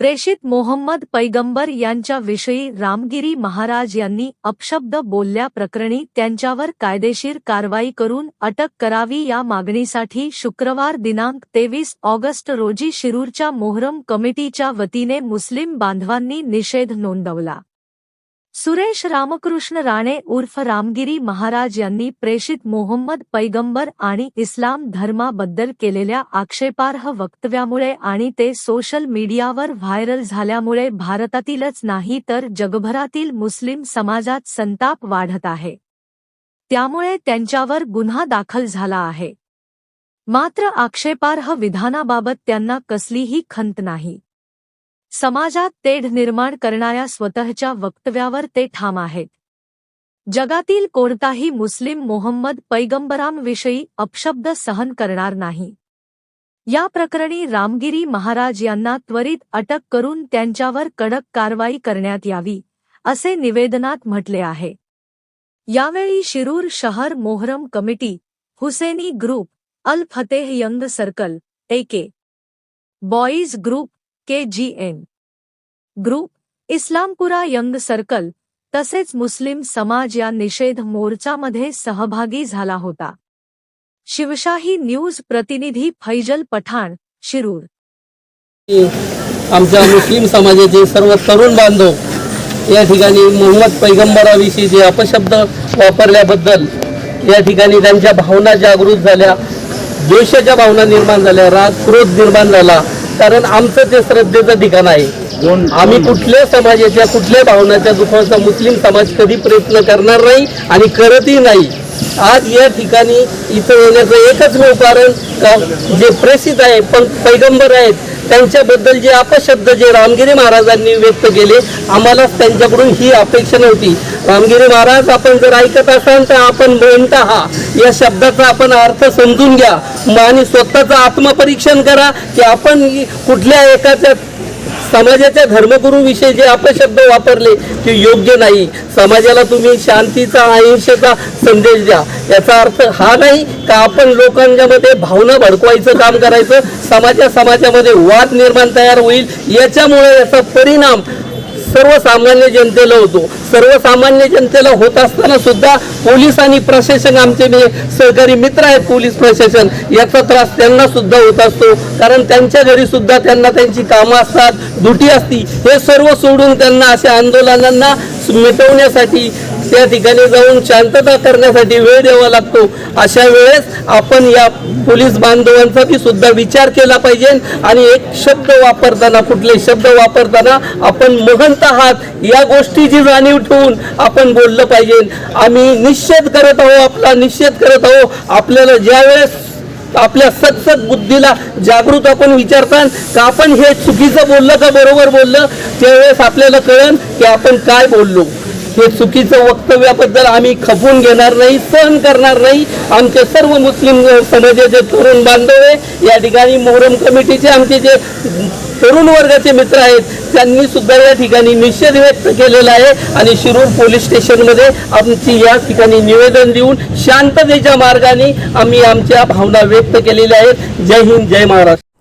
प्रेषित मोहम्मद पैगंबर यांच्याविषयी रामगिरी महाराज यांनी अपशब्द बोलल्याप्रकरणी त्यांच्यावर कायदेशीर कारवाई करून अटक करावी या मागणीसाठी शुक्रवार दिनांक तेवीस ऑगस्ट रोजी शिरूरच्या मोहरम कमिटीच्या वतीने मुस्लिम बांधवांनी निषेध नोंदवला. सुरेश रामकृष्ण राणे उर्फ रामगिरी महाराज यांनी प्रेषित मोहम्मद पैगंबर आणि इस्लाम धर्माबद्दल केलेल्या आक्षेपार्ह वक्तव्यामुळे आणि ते सोशल मीडियावर व्हायरल झाल्यामुळे भारतातीलच नाही तर जगभरातील मुस्लिम समाजात संताप वाढत आहे त्यामुळे त्यांच्यावर गुन्हा दाखल झाला आहे मात्र आक्षेपार्ह विधानाबाबत त्यांना कसलीही खंत नाही समाजात तेढ निर्माण करणाऱ्या स्वतःच्या वक्तव्यावर ते ठाम आहेत. जगातील कोणताही मुस्लिम मोहम्मद पैगंबरांविषयी अपशब्द सहन करणार नाही. या प्रकरणी रामगिरी महाराज यांना त्वरित अटक करून त्यांच्यावर कडक कारवाई करण्यात यावी असे निवेदनात म्हटले आहे. यावेळी शिरूर शहर Muharram committee Husaini group Al Fateh young circle AK boys group K G N. Group Islampura young circle तसेच मुस्लिम समाज या निषेध मोर्चामध्ये सहभागी झाला होता. शिवशाही न्यूज प्रतिनिधी फैजल पठाण शिरूर. आमच्या मुस्लिम समाजाचे सर्व तरुण बांधव या ठिकाणी मोहम्मद पैगंबराविषयी जे अपशब्द वापरल्याबद्दल या ठिकाणी त्यांच्या भावना जागृत झाल्या द्वेषाच्या भावना निर्माण झाल्या राग क्रोध निर्माण झाला. कारण आमचं ते श्रद्धेचं ठिकाण आहे. आम्ही कुठल्या समाजाच्या कुठल्या भावनाच्या दुखाचा मुस्लिम समाज कधी प्रयत्न करणार नाही आणि करतही नाही. आज या ठिकाणी इथं येण्याचं एकच कारण का जे प्रेषित आहे पण पैगंबर आहेत त्यांच्याबद्दल जे अपशब्द जे रामगिरी महाराजांनी व्यक्त केले आम्हाला त्यांच्याकडून ही अपेक्षा नव्हती. रामगिरी महाराज आपण जर ऐकत असाल तर आपण म्हणता हा या शब्दाचा आपण अर्थ समजून घ्या. आणि स्वतःचं आत्मपरीक्षण करा की आपण कुठल्या एकाच्या समाजाच्या धर्मगुरूविषयी जे अपशब्द वापरले ते योग्य नाही. समाजाला तुम्ही शांतीचा अहिंसेचा संदेश द्या. याचा अर्थ हा नाही का आपण लोकांच्या मध्ये भावना भडकवायचं काम करायचं समाजा समाजामध्ये वाद निर्माण तयार होईल. याच्यामुळे याचा परिणाम सर्वसामान्य जनतेला होतो. सर्वसामान्य जनतेला होत असताना सुद्धा पोलीस आणि प्रशासन आमचे जे सहकारी मित्र आहेत पोलीस प्रशासन याचा त्रास त्यांना सुद्धा होत असतो. कारण त्यांच्या घरी सुद्धा त्यांना त्यांची कामं असतात दुटी असती. हे सर्व सोडून त्यांना अशा आंदोलनांना मिटवण्यासाठी त्या ठिकाणी जाऊन शांतता करण्यासाठी वेळ द्यावा लागतो. अशा वेळेस आपण या पोलीस बांधवांचा बी सुद्धा विचार केला पाहिजे आणि एक शब्द वापरताना कुठले शब्द वापरताना आपण महंत आहात या गोष्टीची जाणीव ठेवून आपण बोललं पाहिजे. आम्ही निश्चित करत आहो आपला निश्चित करत आहो आपल्याला ज्यावेळेस आपल्या सतसत बुद्धीला जागृत आपण विचारतान का आपण हे चुकीचं बोललं का बरोबर बोललं त्यावेळेस आपल्याला कळन की आपण काय बोललो. हे चुकीचं वक्तव्याबद्दल आम्ही खपून घेणार नाही सहन करणार नाही. आमचे सर्व मुस्लिम समाजाचे तरुण बांधव आहे. या ठिकाणी मोहरम कमिटीचे आमचे जे तरुण वर्गाचे मित्र आहेत त्यांनी सुद्धा या ठिकाणी निषेध व्यक्त केलेला आहे. आणि शिरूर पोलीस स्टेशनमध्ये आमची या ठिकाणी निवेदन देऊन शांततेच्या मार्गाने आम्ही आमच्या भावना व्यक्त केलेल्या आहेत. जय हिंद जय महाराष्ट्र.